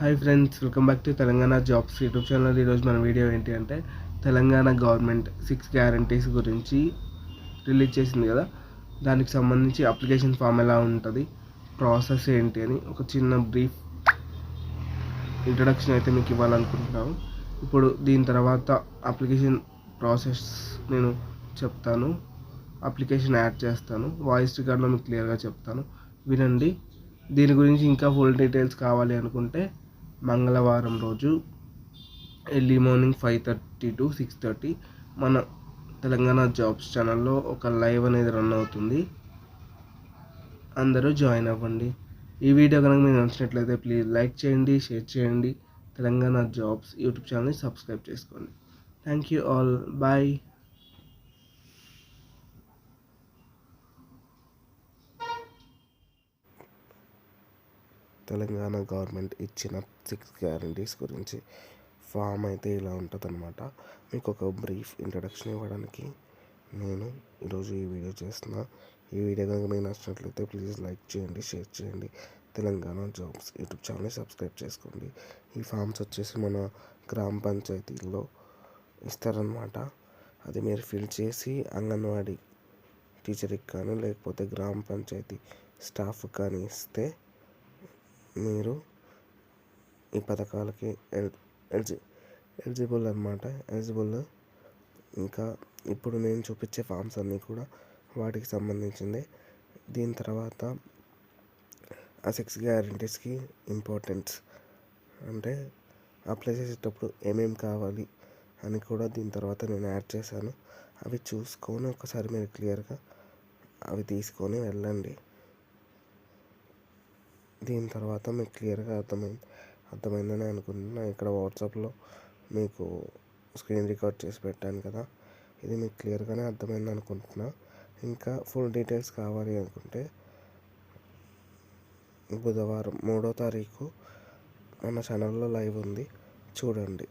Hi friends welcome back to Telangana jobs YouTube channel ఈరోజు మన video ఏంటి అంటే తెలంగాణ గవర్నమెంట్ సిక్స్ గ్యారంటీస్ గురించి రిలీజ్ చేసింది కదా. దానికి సంబంధించి అప్లికేషన్ ఫామ్ ఎలా ఉంటుంది ప్రాసెస్ ఏంటి అని ఒక చిన్న బ్రీఫ్ ఇంట్రడక్షన్ అయితే మీకు ఇవ్వాలనుకుంటున్నాను. ఇప్పుడు దీని తర్వాత అప్లికేషన్ ప్రాసెస్ నేను చెప్తాను అప్లికేషన్ యాడ్ చేస్తాను వాయిస్ రికార్డ్లో మీకు క్లియర్గా చెప్తాను. వినండి. దీని గురించి ఇంకా ఫుల్ డీటెయిల్స్ కావాలి అనుకుంటే మంగళవారం రోజు early morning five thirty to six thirty మన తెలంగాణ జాబ్స్ ఛానల్లో ఒక లైవ్ అనేది రన్ అవుతుంది. అందరూ జాయిన్ అవ్వండి. ఈ వీడియో కనుక మీకు నచ్చినట్లయితే ప్లీజ్ లైక్ చేయండి షేర్ చేయండి. తెలంగాణ జాబ్స్ యూట్యూబ్ ఛానల్ని సబ్స్క్రైబ్ చేసుకోండి. Thank you all. Bye. Telangana government ఇచ్చిన సిక్స్ గ్యారంటీస్ గురించి ఫామ్ అయితే ఇలా ఉంటుందన్నమాట. మీకు ఒక బ్రీఫ్ ఇంట్రడక్షన్ ఇవ్వడానికి నేను ఈరోజు ఈ వీడియో చేస్తున్నా. ఈ వీడియో కనుక మీకు నచ్చినట్లయితే ప్లీజ్ లైక్ చేయండి షేర్ చేయండి. Telangana jobs YouTube channel subscribe చేసుకోండి. ఈ ఫామ్స్ వచ్చేసి మన గ్రామ పంచాయతీల్లో ఇస్తారనమాట అది మీరు ఫిల్ చేసి అంగన్వాడీ టీచర్కి కానీ లేకపోతే గ్రామ పంచాయతీ స్టాఫ్ కానీ ఇస్తే మీరు ఈ పథకాలకి ఎల్ ఎలిజి ఎలిజిబుల్ అనమాట ఎలిజిబుల్ ఇంకా ఇప్పుడు నేను చూపించే ఫామ్స్ అన్నీ కూడా వాటికి సంబంధించింది. దీని తర్వాత ఆ సిక్స్ గ్యారంటీస్కి ఇంపార్టెన్స్ అంటే అప్లై చేసేటప్పుడు ఏమేమి కావాలి అని కూడా దీని తర్వాత నేను యాడ్ చేశాను. అవి చూసుకొని ఒకసారి మీరు క్లియర్గా అవి తీసుకొని వెళ్ళండి. దీని తర్వాత మీకు క్లియర్గా అర్థమైంది అర్థమైందని అనుకుంటున్నా. ఇక్కడ వాట్సాప్లో మీకు స్క్రీన్ రికార్డ్ చేసి పెట్టాను కదా. ఇది మీకు క్లియర్గానే అర్థమైంది అనుకుంటున్నా. ఇంకా ఫుల్ డీటెయిల్స్ కావాలి అనుకుంటే బుధవారం మూడో తారీఖు మన ఛానల్లో లైవ్ ఉంది. చూడండి.